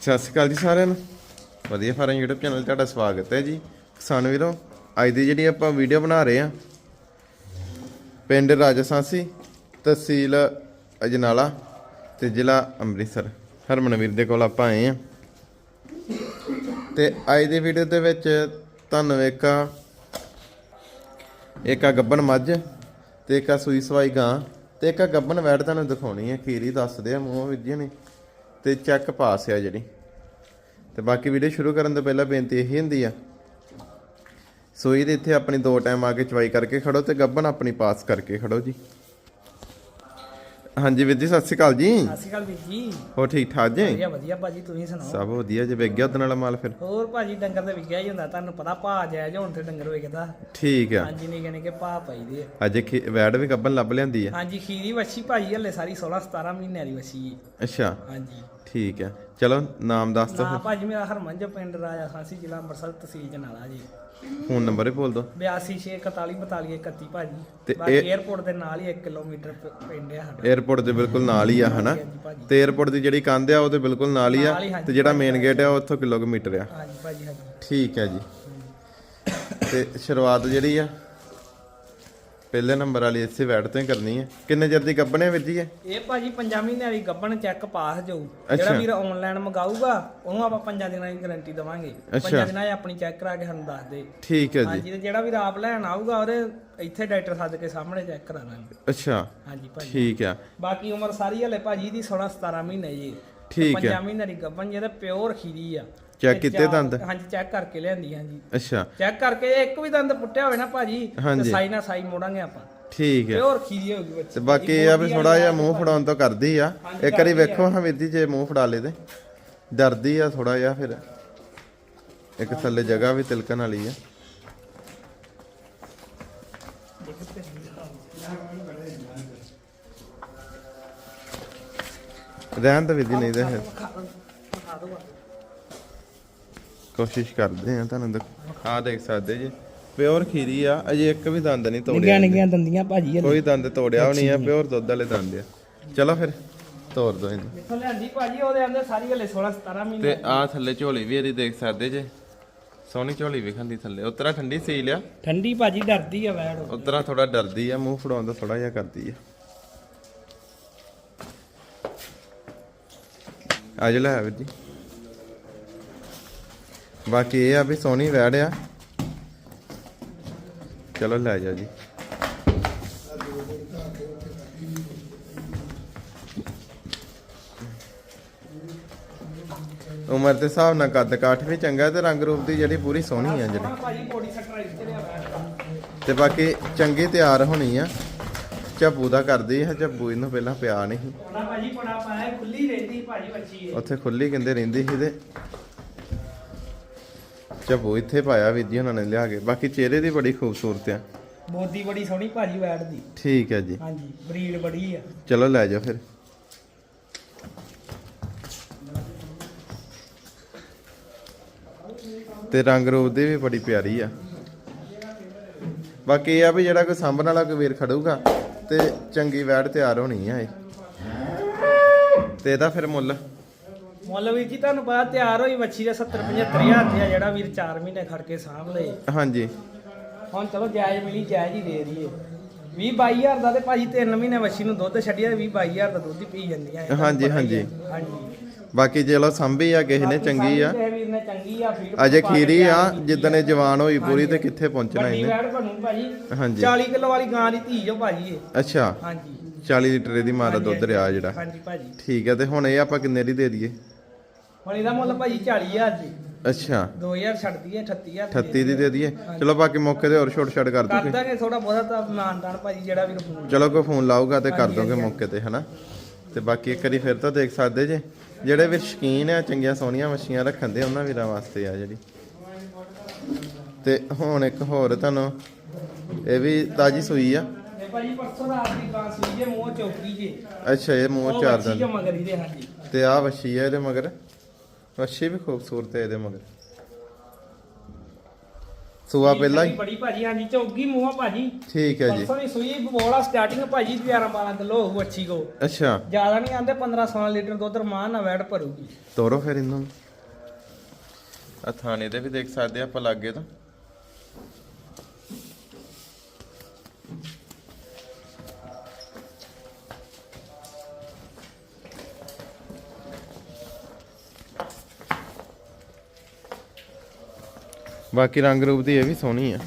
ਸਤਿ ਸ਼੍ਰੀ ਅਕਾਲ ਜੀ ਸਾਰਿਆਂ ਨੂੰ। ਵਧੀਆ ਫਾਰਮ YouTube ਚੈਨਲ ਤੁਹਾਡਾ ਸਵਾਗਤ ਹੈ ਜੀ। ਕਿਸਾਨ ਵੀਰੋ, ਅੱਜ ਦੀ ਜਿਹੜੀ ਆਪਾਂ ਵੀਡੀਓ ਬਣਾ ਰਹੇ ਆ ਪਿੰਡ ਰਾਜਸਾਂਸੀ ਤਹਿਸੀਲ ਅਜਨਾਲਾ ਤੇ ਜ਼ਿਲ੍ਹਾ ਅੰਮ੍ਰਿਤਸਰ। ਹਰਮਨਵੀਰ ਦੇ ਕੋਲ ਆਪਾਂ ਆਏ ਆ ਤੇ ਅੱਜ ਦੀ ਵੀਡੀਓ ਦੇ ਵਿੱਚ ਤੁਹਾਨੂੰ ਇੱਕ ਇੱਕ ਆ ਗੱਬਣ ਮੱਝ ਤੇ ਇੱਕ ਆ ਸੂਈ ਸਵਾਈ ਗਾਂ ਤੇ ਇੱਕ ਆ ਗੱਬਣ ਵੈੜ ਤੁਹਾਨੂੰ ਦਿਖਾਉਣੀ ਹੈ। ਖੀਰੀ ਦੱਸਦੇ ਆ ਮੂੰਹ ਵਿੱਜੇ ਨੇ। ਤੇ ਚੈੱਕ ਪਾਸ ਆ ਜਿਹੜੀ। ਤੇ ਬਾਕੀ ਵੀਡੀਓ ਸ਼ੁਰੂ ਕਰਨ ਤੋਂ ਪਹਿਲਾਂ ਬੇਨਤੀ ਇਹੀ ਹੁੰਦੀ ਆ। ਸੂਈ ਦੇ ਇੱਥੇ ਆਪਣੀ ਦੋ ਟਾਈਮ ਆ ਕੇ ਚਵਾਈ ਕਰਕੇ ਖੜੋ ਤੇ ਗੱਬਣ ਆਪਣੀ ਪਾਸ ਕਰਕੇ ਖੜੋ ਜੀ। ਹਾਂਜੀ ਵੀਰ ਜੀ ਸਤਿ ਸ਼੍ਰੀ ਅਕਾਲ ਜੀ। ਸਤਿ ਸ਼੍ਰੀ ਅਕਾਲ ਵੀਰ ਜੀ। ਹੋ ਠੀਕ ਠਾਕ ਜੀ? ਵਧੀਆ ਵਧੀਆ ਭਾਜੀ ਤੁਸੀਂ ਸੁਣਾਓ? ਸਭ ਵਧੀਆ ਜੇ ਵੇਖ ਗਿਆ ਉਹਦੇ ਨਾਲ ਮਾਲ ਫਿਰ? ਹੋਰ ਭਾਜੀ ਡੰਗਰ ਤੇ ਵਿਕਿਆ ਹੀ ਹੁੰਦਾ ਤੁਹਾਨੂੰ ਪਤਾ ਭਾਅ ਜਾਇਜ਼ ਹੁਣ ਤੇ ਡੰਗਰ ਵਿਕਦਾ। ਠੀਕ ਆ। ਹਾਂਜੀ ਨਹੀਂ ਕਹਿੰਦੇ ਕਿ ਭਾਅ ਪਾਈਦੇ ਆ। ਅੱਜ ਵੈੜ ਵੀ ਗੱਬਣ ਲੱਭ ਲਿਆਂਦੀ ਆ। ਹਾਂਜੀ ਖੀਰੀ ਵੱਛੀ ਭਾਜੀ ਹਲੇ ਸਾਰੀ 16 17 ਮਹੀਨਿਆਂ ਦੀ ਵੱਛੀ ਅੱਛਾ। ਹਾਂਜੀ। ਠੀਕ ਹੈ। ਚਲੋ ਨਾਮ ਦੱਸ ਦੋ ਨਾ ਭਾਜੀ ਮੇਰਾ ਹਰਮਨ ਜੀ ਪਿੰਡ ਰਾਜਾ ਖਾਂਸੀ ਜ਼ਿਲ੍ਹਾ ਅੰਮ੍ਰਿਤਸਰ ਤਹਿਸੀਲ ਜਨਾਲਾ ਜੀ। ਫੋਨ ਨੰਬਰ ਹੀ ਬੋਲ ਦੋ 8264444131 ਭਾਜੀ। ਤੇ 에ਅਰਪੋਰਟ ਦੇ ਨਾਲ ਹੀ 1 ਕਿਲੋਮੀਟਰ ਪਿੰਡ ਆ ਸਾਡਾ। 에ਅਰਪੋਰਟ ਦੇ ਬਿਲਕੁਲ ਨਾਲ ਹੀ ਆ ਹਨਾ? ਤੇ 에ਅਰਪੋਰਟ ਦੀ ਜਿਹੜੀ ਕੰਧ ਆ ਉਹ ਤੇ ਬਿਲਕੁਲ ਨਾਲ ਹੀ ਆ। ਤੇ ਜਿਹੜਾ ਮੇਨ ਗੇਟ ਆ ਉਹ ਉੱਥੋਂ ਕਿਲੋਮੀਟਰ ਆ। ਹਾਂਜੀ ਭਾਜੀ ਹਾਂਜੀ। ਠੀਕ ਹੈ ਜੀ। ਤੇ ਸ਼ੁਰੂਆਤ ਜਿਹੜੀ ਆ ਪਹਿਲੇ ਨੰਬਰ ਵਾਲੀ ਇਸੇ ਵੈਟ ਤੋਂ ਹੀ ਕਰਨੀ ਹੈ। ਕਿੰਨੇ ਚਿਰ ਦੀ ਕੱਪਣੇ ਵੀਰ ਜੀ ਇਹ ਇਹ ਭਾਜੀ ਪੰਜਾਂ ਮਹੀਨਿਆਂ ਦੀ ਗੱਬਣ ਚੈੱਕ ਪਾਸ ਜਾਊ। ਜਿਹੜਾ ਵੀਰ ਆਨਲਾਈਨ ਮੰਗਾਊਗਾ ਉਹਨੂੰ ਆਪਾਂ ਪੰਜਾਂ ਦਿਨਾਂ ਦੀ ਗਾਰੰਟੀ ਦਵਾਂਗੇ। ਅੱਛਾ। ਪੰਜਾਂ ਦਿਨਾਂ 'ਚ ਆਪਣੀ ਚੈੱਕ ਕਰਾ ਕੇ ਸਾਨੂੰ ਦੱਸ ਦੇ। ਠੀਕ ਹੈ ਜੀ। ਹਾਂਜੀ ਤੇ ਜਿਹੜਾ ਵੀਰ ਆਪ ਲੈਣ ਆਊਗਾ ਉਹਦੇ ਇੱਥੇ ਡਾਕਟਰ ਸੱਦ ਕੇ ਸਾਹਮਣੇ ਚੈੱਕ ਕਰਾ ਦਾਂਗੇ। ਅੱਛਾ। ਹਾਂਜੀ ਭਾਜੀ। ਠੀਕ ਆ ਬਾਕੀ ਉਮਰ ਸਾਰੀ ਹਲੇ ਭਾਜੀ ਦੀ 16 17 ਮਹੀਨੇ ਜੀ। ਠੀਕ ਹੈ। ਪੰਜਾਂ ਮਹੀਨਿਆਂ ਦੀ ਗੱਬਣ ਜਿਹਦੇ ਪਿਓਰ ਖੀਰੀ ਆ। ਤੇ ਕੀਤੇ ਦੰਦ? ਹਾਂਜੀ ਚੈੱਕ ਕਰਕੇ ਲਿਆਂਦੀ ਹਾਂਜੀ। ਅੱਛਾ। ਚੈੱਕ ਕਰਕੇ ਇੱਕ ਵੀ ਦੰਦ ਪੁੱਟਿਆ ਹੋਵੇ ਨਾ ਭਾਜੀ ਤੇ। ਸਾਈ ਨਾਲ ਸਾਈ ਮੋੜਾਂਗੇ ਆਪਾਂ। ਠੀਕ ਹੈ। ਪਿਓਰ ਖੀਰੀ ਹੋਊਗੀ ਬੱਚੀ। ਤੇ ਬਾਕੀ ਇਹ ਆ ਵੀ ਥੋੜਾ ਜਿਹਾ ਮੂੰਹ ਫੜਾਉਣ ਤੋਂ ਕਰਦੀ ਆ। ਇੱਕ ਵਾਰੀ। ਵੇਖੋ ਹਾਂ ਵੀਰ ਜੀ ਜੇ ਮੂੰਹ ਫੜਾ ਲੇ ਤੇ। ਡਰਦੀ ਆ ਥੋੜਾ ਜਿਹਾ ਫਿਰ। ਇੱਕ ਥੱਲੇ ਜਗ੍ਹਾ ਵੀ ਤਿਲਕਣ ਵਾਲੀ ਆ। ਰਹਿਣ ਤਾਂ ਜੀ ਨਹੀਂ ਦੇ ਦੋ ਕੋਸ਼ਿਸ਼ ਕਰਦੇ ਆ ਤੁਹਾਨੂੰ ਆ ਦੇਖ ਸਕਦੇ ਜੀ। ਪਿਓਰ ਖੀਰੀ ਆ ਅਜੇ ਇੱਕ ਵੀ ਦੰਦ ਨਹੀਂ ਤੋੜਿਆ ਨਿੱਗੀਆਂ ਨਿੱਗੀਆਂ ਦੰਦੀਆਂ ਭਾਜੀ ਕੋਈ ਦੰਦ ਤੋੜਿਆ ਵੀ ਨਹੀਂ ਆ ਪਿਓਰ ਦੁੱਧ ਵਾਲੇ ਦੰਦ ਆ। ਚਲੋ ਫਿਰ ਤੋੜ ਦੋ ਇਹਨੂੰ। ਜਿੱਥੋਂ ਲਿਆਂਦੀ ਭਾਜੀ ਉਹਦੇ ਅੰਦਰ ਸਾਰੀ ਹਲੇ 16 17 ਮਹੀਨੇ ਤੇ ਆ। ਥੱਲੇ ਝੋਲੀ ਵੀ ਇਹਦੀ ਦੇਖ ਸਕਦੇ ਜੇ। ਸੋਹਣੀ ਝੋਲੀ ਵੇਖਣ ਦੀ ਥੱਲੇ। ਉਤਰਾ ਠੰਡੀ ਸੀ ਲਿਆ। ਠੰਡੀ ਭਾਜੀ ਡਰਦੀ ਆ ਵੈੜ। ਉਤਰਾ ਥੋੜਾ ਡਰਦੀ ਆ ਮੂੰਹ ਫੜਾਉਣ ਤੋਂ ਥੋੜਾ ਜਿਹਾ ਕਰਦੀ ਆ। ਅੱਜ ਲੈ ਆ ਵੀਰ ਜੀ। ਬਾਕੀ ਇਹ ਆ ਵੀ ਸੋਹਣੀ ਵੈੜ ਆ। ਚਲੋ ਲੈ ਜਾ ਜੀ। ਉਮਰ ਦੇ ਹਿਸਾਬ ਨਾਲ ਕੱਦ ਕਾਠ ਵੀ ਚੰਗਾ ਤੇ ਰੰਗ ਰੂਪ ਦੀ ਜਿਹੜੀ ਪੂਰੀ ਸੋਹਣੀ ਆ ਜਿਹੜੀ। ਤੇ ਬਾਕੀ ਚੰਗੀ ਤਿਆਰ ਹੋਣੀ ਆ। ਝੱਬੂ ਦਾ ਕਰਦੀ ਹੈ ਝੱਬੂ ਇਹਨੂੰ ਪਹਿਲਾਂ ਪਿਆ ਨਹੀਂ। ਭਾਜੀ ਪੜਾ ਪਾਇਆ ਖੁੱਲੀ ਰਹਿੰਦੀ ਭਾਜੀ ਬੱਚੀ ਇਹ। ਉੱਥੇ ਖੁੱਲੀ ਕਹਿੰਦੇ ਰਹਿੰਦੀ ਸੀ ਤੇ ਝੱਬੂ ਇੱਥੇ ਪਾਇਆ ਵੀਰ ਜੀ ਉਹਨਾਂ ਨੇ ਲਿਆ ਕੇ। ਬਾਕੀ ਚਿਹਰੇ ਦੀ ਬੜੀ ਖੂਬਸੂਰਤ ਆ। ਬੋਦੀ ਬੜੀ ਸੋਹਣੀ ਭਾਜੀ ਵੈੜ ਦੀ। ਠੀਕ ਹੈ ਜੀ। ਹਾਂਜੀ ਬਰੀਡ ਬੜੀ ਆ। ਚਲੋ ਲੈ ਜਾ ਫਿਰ। ਤੇ ਰੰਗ ਰੂਪ ਦੀ ਵੀ ਬੜੀ ਪਿਆਰੀ ਆ। ਬਾਕੀ ਇਹ ਆ ਵੀ ਜਿਹੜਾ ਕੋਈ ਸਾਂਭਣ ਵਾਲਾ ਕੋਈ ਵੀਰ ਖੜੂਗਾ ਤੇ ਚੰਗੀ ਵੈੜ ਤਿਆਰ ਹੋਣੀ ਆ ਇਹ। ਤੇ ਇਹਦਾ ਫਿਰ ਮੁੱਲ? ਮੁੱਲ ਵੀ ਜੀ ਤੁਹਾਨੂੰ ਪਤਾ ਤਿਆਰ ਹੋਈ ਬੱਚੀ ਦਾ 70 75 ਹਜ਼ਾਰ ਤੇ ਆ ਜਿਹੜਾ ਵੀਰ 4 ਮਹੀਨੇ ਖੜ ਕੇ ਸਾਂਭ ਲਏ। ਹਾਂਜੀ। ਹੁਣ ਚਲੋ ਜਾਇਜ਼ ਮਿਲੀ ਜਾਇਜ਼ ਹੀ ਦੇ ਦਈਏ। 20 22000 ਦਾ ਤੇ ਭਾਜੀ 3 ਮਹੀਨੇ ਬੱਚੀ ਨੂੰ ਦੁੱਧ ਛੱਡਿਆ 20 22000 ਦਾ ਦੁੱਧ ਹੀ ਪੀ ਜਾਂਦੀਆਂ ਇਹ ਹਾਂਜੀ। ਹਾਂਜੀ। ਹਾਂਜੀ। ਬਾਕੀ ਚਲੋ ਸੰਭੀ ਆ ਕਿਸੇ ਨੇ ਚੰਗੀ ਆ। ਕਿਸੇ ਵੀਰ ਨੇ ਚੰਗੀ ਆ ਫੀਡ ਅਜੇ ਖੀਰੀ ਆ ਜਿੱਦਣ ਇਹ ਜਵਾਨ ਹੋਈ ਪੂਰੀ ਤੇ ਕਿੱਥੇ ਪਹੁੰਚਣਾ ਵੱਡੀ ਇਹਨੇ? ਵੈੜ ਬਣੂ ਭਾਜੀ। ਹਾਂਜੀ। 40 ਕਿਲੋ ਵਾਲੀ ਗਾਂ ਦੀ ਧੀ ਜੋ ਭਾਜੀ ਇਹ। ਅੱਛਾ। ਹਾਂਜੀ। 40 ਲੀਟਰ ਦੀ ਮਾਂ ਦਾ ਦੁੱਧ ਰਿਹਾ ਜਿਹੜਾ। ਹਾਂਜੀ ਭਾਜੀ। ਠੀਕ ਹੈ ਤੇ ਹੁਣ ਇਹ ਆਪਾਂ ਕਿੰਨੇ ਦੀ ਦੇ ਦਈਏ? ਹੁਣ ਇਹਦਾ ਮੁੱਲ ਭਾਜੀ 40000 ਜੀ। ਅੱਛਾ। 2000 ਛੱਡਦੀ ਹੈ 38000 38 ਦੀ ਦੇ ਦਈਏ। ਚਲੋ ਬਾਕੀ ਮੌਕੇ ਤੇ ਹੋਰ ਛੋਟ ਛੱਡ ਕਰ ਕਰ ਦੋਗੇ ਦਾਂਗੇ ਥੋੜਾ ਬਹੁਤਾ ਤਾਂ ਮਾਨਦਾਨ ਭਾਜੀ ਜਿਹੜਾ ਵੀ ਫੋਨ ਚਲੋ ਕੋਈ ਫੋਨ ਲਾਊਗਾ ਤੇ ਕਰ ਦੋਗੇ। ਮੌਕੇ ਤੇ ਹਨਾ? ਤੇ ਬਾਕੀ ਇੱਕ ਵਾਰੀ ਫਿਰ ਤਾਂ ਦੇਖ ਸਕਦੇ ਜੇ। ਜਿਹੜੇ ਵੀ ਸ਼ਕੀਨ ਆ ਚੰਗੀਆਂ ਸੋਹਣੀਆਂ ਮੱਛੀਆਂ ਰੱਖਣ ਦੇ ਉਹਨਾਂ ਵੀਰਾਂ ਵਾਸਤੇ ਆ ਜਿਹੜੀ। ਤੇ ਹੁਣ ਇੱਕ ਹੋਰ ਤੁਹਾਨੂੰ ਇਹ ਵੀ ਤਾਜੀ ਸੂਈ ਆ। ਇਹ ਭਾਜੀ ਪਰਸੋਂ ਰਾਤ ਦੀ ਗਾਂ ਸੀ ਜੇ ਮੂੰਹ ਚੌਕਰੀ ਜੇ। ਅੱਛਾ ਇਹ ਮੂੰਹ ਚਾਰ ਦਿਨ। ਜੋ ਮਗਰੀ ਦੇ ਹਾਂਜੀ। ਤੇ ਆ ਵੱਛੀ ਆ ਇਹਦੇ ਮਗਰ। ਵੱਛੀ ਵੀ ਖੂਬਸੂਰਤ ਹੈ ਇਹਦੇ ਮਗਰ। ਸੂਆ ਪਹਿਲਾਂ ਹੀ। ਬੜੀ ਭਾਜੀ ਹਾਂਜੀ ਚੌਗੀ ਮੂੰਹ ਭਾਜੀ। ਠੀਕ ਹੈ ਜੀ। ਪਰਸੋਂ ਦੀ ਸੂਈ ਬੋਲਾ ਸਟਾਰਟਿੰਗ ਭਾਜੀ 11 12 ਕਿਲੋ ਹੋਊ ਅੱਛੀ ਕੋ ਅੱਛਾ। ਜ਼ਿਆਦਾ ਨਹੀਂ ਆਂਦੇ 15 16 ਲੀਟਰ ਦੁੱਧ ਰਮਾਨ ਨਾਲ ਵੈਟ ਭਰੂਗੀ। ਤੋਰੋ ਫਿਰ ਇਹਨਾਂ। ਆ ਥਾਣੇ ਦੇ ਵੀ ਦੇਖ ਸਕਦੇ ਆਪਾਂ ਲਾਗੇ ਤੋਂ। ਬਾਕੀ ਰੰਗ ਰੂਪ ਦੀ ਇਹ ਵੀ ਸੋਹਣੀ ਆ।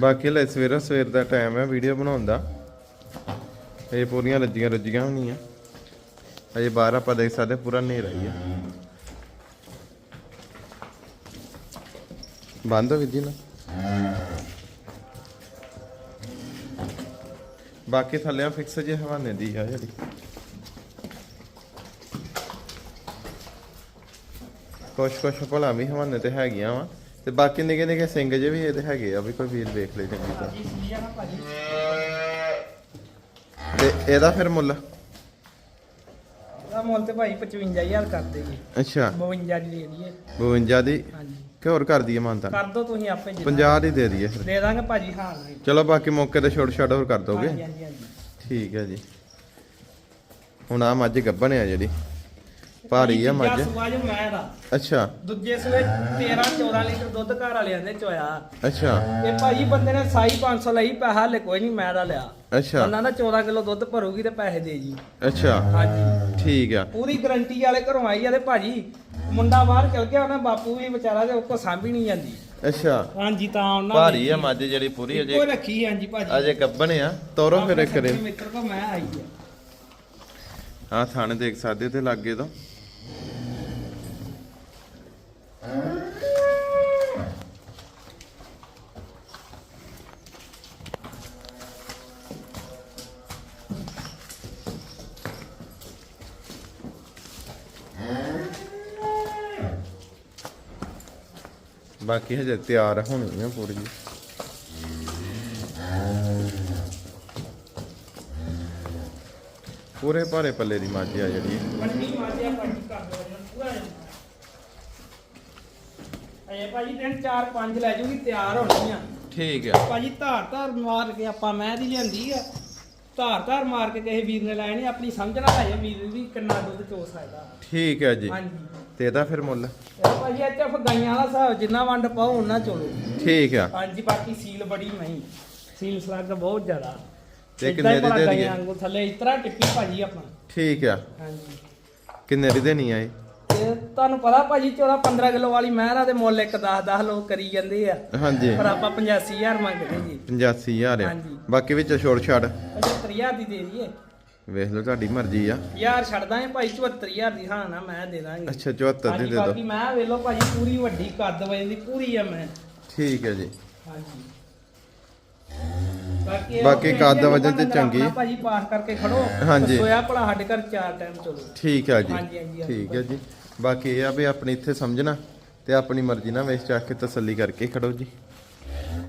ਬਾਕੀ ਲੈ ਸਵੇਰਾ ਸਵੇਰ ਦਾ ਟਾਈਮ ਹੈ ਵੀਡੀਓ ਬਣਾਉਣ ਦਾ। ਇਹ ਪੂਰੀਆਂ ਰੱਜੀਆਂ ਰੱਜੀਆਂ ਹੋਣੀਆਂ। ਅਜੇ ਬਾਹਰ ਆਪਾਂ ਦੇਖ ਸਕਦੇ ਪੂਰਾ ਹਨੇਰਾ ਹੀ ਹੈ ਬੰਦ ਹੋ ਗਈ ਜੀ ਨਾ। ਬਾਕੀ ਥੱਲੇ ਫਿਕਸ ਜੇ ਹਵਾਨੇ ਦੀ ਆ ਜਿਹੜੀ। ਕੁਛ ਕੁਛ ਭਲਾ ਵੀ ਹਵਾਨੇ ਤੇ ਹੈਗੀਆਂ ਵਾ। ਤੇ ਬਾਕੀ ਨਿੱਕੇ ਨਿੱਕੇ ਸਿੰਘ ਜੇ ਵੀ ਇਹਦੇ ਹੈਗੇ ਆ ਵੀ ਕੋਈ ਵੀਰ ਵੇਖ ਲੈ ਚੰਗੀ ਤਰ੍ਹਾਂ। ਤੇ ਇਹਦਾ ਫਿਰ ਮੁੱਲ? ਇਹਦਾ ਮੁੱਲ ਤੇ ਭਾਈ 55000 ਕਰ ਦੇਗੀ ਅੱਛਾ। 52 ਦੀ ਦੇ ਦਈਏ। 52 ਦੀ? ਹਾਂਜੀ। ਕਿ ਹੋਰ ਕਰ ਦਈਏ ਮਾਨਤਾ। ਕਰ ਦੋ ਤੁਸੀਂ ਆਪੇ ਜਿੰਨਾ 50 ਦੀ ਦੇ ਦਈਏ ਫਿਰ। ਦੇ ਦਾਂਗੇ ਭਾਜੀ ਹਾਂ ਚਲੋ ਬਾਕੀ ਮੌਕੇ ਤੇ ਛੋਟ ਛਾਟ ਹੋਰ ਕਰ ਦੋਗੇ। ਹਾਂਜੀ ਹਾਂਜੀ ਹਾਂਜੀ। ਠੀਕ ਹੈ ਜੀ। ਹੁਣ ਆ ਮੱਝ ਗੱਭਣ ਆ ਜਿਹੜੀ। ਭਾਰੀ ਆ ਮੱਝ। ਸੁਆਜ ਮੈਂ ਦਾ ਅੱਛਾ। ਦੂਜੇ ਸਵੇ 13 14 ਲੀਟਰ ਦੁੱਧ ਘਰ ਵਾਲਿਆਂ ਦੇ ਚੋਇਆ। ਅੱਛਾ। ਇਹ ਭਾਜੀ ਬੰਦੇ ਨੇ ਸਾਈ 500 ਲਈ ਪੈਸਾ ਹਲੇ ਕੋਈ ਨਹੀਂ ਮੈਂ ਦਾ ਲਿਆ। ਅੱਛਾ। ਉਹਨਾਂ ਦਾ 14 ਕਿਲੋ ਦੁੱਧ ਭਰੂਗੀ ਤੇ ਪੈਸੇ ਦੇ ਜੀ। ਅੱਛਾ। ਹਾਂਜੀ। ਠੀਕ ਆ। ਪੂਰੀ ਗਰੰਟੀ ਵਾਲੇ ਘਰੋਂ ਆਈ ਆ ਤੇ ਭਾਜੀ ਮੁੰਡਾ ਬਾਹਰ ਚਲ ਗਿਆ ਉਹਨਾਂ ਬਾਪੂ ਵੀ ਵਿਚਾਰਾ ਤੇ ਉਹ ਕੋ ਸਾਂਭੀ ਨਹੀਂ ਜਾਂਦੀ। ਅੱਛਾ। ਹਾਂਜੀ ਤਾਂ ਉਹਨਾਂ ਭਾਰੀ ਆ ਮੱਝ ਜਿਹੜੀ ਪੂਰੀ ਕੋਈ ਅਜੇ ਰੱਖੀ ਹਾਂਜੀ ਭਾਜੀ। ਅਜੇ ਗੱਭਣ ਆ। ਤੋਰੋ ਫਿਰ ਇੱਕ ਰੇ ਮਿੱਤਰ ਕੋ ਮੈਂ ਆਈ ਆ। ਆ ਥਾਣੇ ਦੇਖ ਸਕਦੇ ਤੇ ਲਾਗੇ ਤੋਂ। ਬਾਕੀ ਹਜੇ ਤਿਆਰ ਹੋਣੀ ਆ ਪੂਰੀ ਪੂਰੇ ਭਾਰੇ ਪੱਲੇ ਦੀ ਮੱਝ ਆ ਜਿਹੜੀ। ਮੰਡੀ ਮਾਜਿਆ ਭਾਜੀ ਕਰ ਦੋ ਇਹਨਾਂ ਨੂੰ ਪੂਰਾ ਅਏ ਭਾਜੀ ਦਿਨ 4 5 ਲੈ ਜੂਗੀ ਤਿਆਰ ਹੋਣੀ ਆ। ਠੀਕ ਆ। ਭਾਜੀ ਧਾਰ ਧਾਰ ਮਾਰ ਕੇ ਆਪਾਂ ਮੈਂ ਦੀ ਲਿਆਂਦੀ ਆ। ਧਾਰ ਧਾਰ ਮਾਰ ਕੇ ਕਿਸੇ ਵੀਰ ਨੇ ਲਾਇਆ ਨਹੀਂ ਆਪਣੀ ਸਮਝਣਾ ਹੈ ਵੀਰ ਵੀ ਕਿੰਨਾ ਦੁੱਧ ਚੋ ਸਕਦਾ। ਠੀਕ ਹੈ ਜੀ। ਹਾਂਜੀ। ਤੇ ਇਹਦਾ ਫਿਰ ਮੁੱਲ? ਇਹ ਭਾਜੀ ਇੱਥੇ ਵਾਲਾ ਹਿਸਾਬ ਜਿੰਨਾ ਵੰਡ ਪਾਓ ਉਹਨਾਂ ਚੋਲੋ। ਠੀਕ ਆ। ਹਾਂਜੀ ਬਾਕੀ ਸੀਲ ਬੜੀ ਨਹੀਂ। ਸੀਲ ਸਲੱਗ ਬਹੁਤ ਜ਼ਿਆਦਾ। ਤੇ ਕਿੰਨੇ ਦੀ ਦੇ ਦਈਏ? ਥੱਲੇ ਇਸ ਤਰ੍ਹਾਂ ਟਿੱਪੀ ਭਾਜੀ ਆਪਾਂ। ਠੀਕ ਆ। ਹਾਂਜੀ। ਕਿੰਨੇ ਦੀ ਦੇਣੀ ਆ ਇਹ? ਤੁਹਾਨੂੰ ਪਤਾ ਭਾਜੀ 14 15 ਕਿਲੋ ਵਾਲੀ ਮਹਿਰਾ ਦੇ ਮੁੱਲ ਇੱਕ 10 10 ਲੋਕ ਕਰੀ ਜਾਂਦੇ ਆ। ਹਾਂਜੀ। ਪਰ ਆਪਾਂ 85000 ਮੰਗਦੇ ਜੀ। 85000 ਆ। ਹਾਂਜੀ। ਬਾਕੀ ਵਿੱਚ ਛੋੜ ਛਾੜ। 75000 ਦੀ ਦੇ ਦਈਏ। ਵੇਖ ਲਓ ਤੁਹਾਡੀ ਮਰਜ਼ੀ ਆ। ਯਾਰ ਛੱਡ ਦਾਂਗੇ ਭਾਈ 74000 ਦੀ ਹਾਂ ਨਾ ਮੈਂ ਦੇ ਦਾਂਗੇ। ਅੱਛਾ 74 ਦੀ ਹਾਂਜੀ ਦੇ ਬਾਕੀ ਦਿਓ ਮੈਂ ਵੇਖ ਲਓ ਭਾਜੀ ਪੂਰੀ ਵੱਡੀ ਕੱਦ ਵਜੇ ਦੀ ਪੂਰੀ ਆ ਮੈਂ। ਠੀਕ ਹੈ ਜੀ। ਹਾਂਜੀ। ਬਾਕੀ ਇਹ ਬਾਕੀ ਆਪਣੇ ਕੱਦ ਵਜਨ ਤੇ ਦਾ ਚੰਗੀ। ਆਪਣਾ ਭਾਜੀ ਪਾਸ ਕਰਕੇ ਖੜੋ। ਹਾਂਜੀ। ਸੋਇਆ ਭਲਾ ਸਾਡੇ ਘਰ ਚਾਰ ਟਾਈਮ ਚਲੋ। ਠੀਕ ਆ ਜੀ। ਹਾਂਜੀ, ਹਾਂਜੀ, ਹਾਂਜੀ। ਠੀਕ ਹੈ ਜੀ। ਬਾਕੀ ਇਹ ਆ ਵੀ ਆਪਣੀ ਇੱਥੇ ਸਮਝਣਾ ਤੇ ਆਪਣੀ ਮਰਜ਼ੀ ਨਾਲ ਵੇਚ ਚੱਕ ਕੇ ਤਸੱਲੀ ਕਰਕੇ ਖੜੋ ਜੀ।